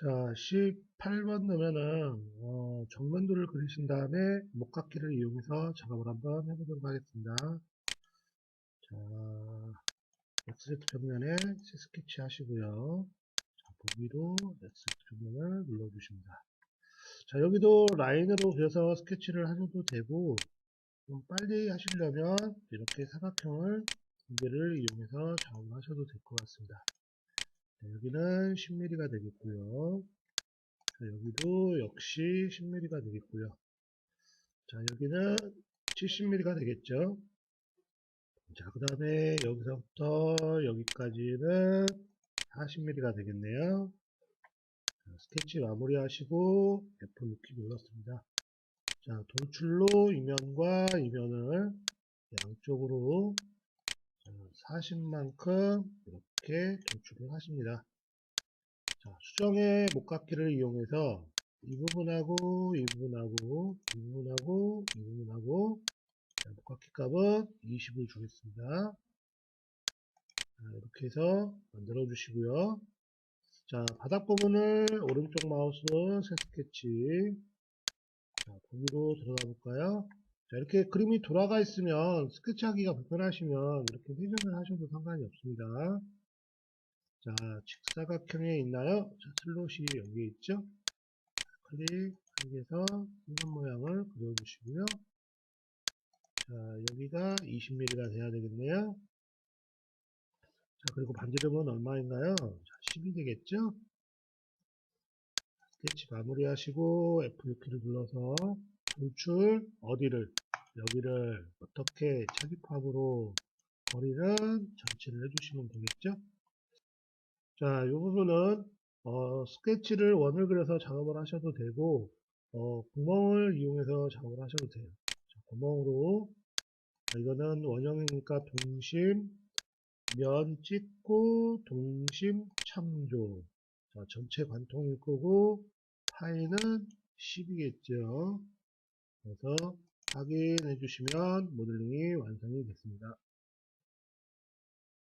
자, 18번 넣으면은, 어, 정면도를 그리신 다음에 목각기를 이용해서 작업을 한번 해보도록 하겠습니다. 자, XZ 평면에 새 스케치 하시고요. 자, 보기로 XZ 평면을 눌러주십니다. 자, 여기도 라인으로 그려서 스케치를 하셔도 되고, 좀 빨리 하시려면 이렇게 사각형을 두 개를 이용해서 작업을 하셔도 될 것 같습니다. 자, 여기는 10mm가 되겠고요. 자, 여기도 역시 10mm가 되겠고요. 자, 여기는 70mm가 되겠죠. 자, 그 다음에 여기서부터 여기까지는 40mm가 되겠네요. 자, 스케치 마무리 하시고 F6키 눌렀습니다. 자, 돌출로 이면과 이면을 양쪽으로 40만큼 이렇게 돌출을 하십니다. 자, 수정의 목각기를 이용해서 이 부분하고 이 부분하고 이 부분하고 이 부분하고 자, 목각기 값은 20을 주겠습니다. 자, 이렇게 해서 만들어 주시고요. 자, 바닥 부분을 오른쪽 마우스 새 스케치 자, 보기로 들어가 볼까요? 자, 이렇게 그림이 돌아가 있으면 스케치하기가 불편하시면 이렇게 회전을 하셔도 상관이 없습니다. 자, 직사각형에 있나요? 자, 슬롯이 여기에 있죠? 클릭해서 이런 모양을 그려주시고요. 자, 여기가 20mm가 돼야 되겠네요. 자, 그리고 반지름은 얼마인가요? 자, 10이 되겠죠? 스케치 마무리 하시고 F6키를 눌러서 돌출 어디를 여기를 어떻게 차기팝으로 거리는 전체를 해주시면 되겠죠 자 이 부분은 어, 스케치를 원을 그려서 작업을 하셔도 되고 어, 구멍을 이용해서 작업을 하셔도 돼요 자, 구멍으로 자, 이거는 원형이니까 동심 면 찍고 동심 참조 자, 전체 관통일 거고 파이는 10이겠죠. 그래서 확인해 주시면 모델링이 완성이 됐습니다.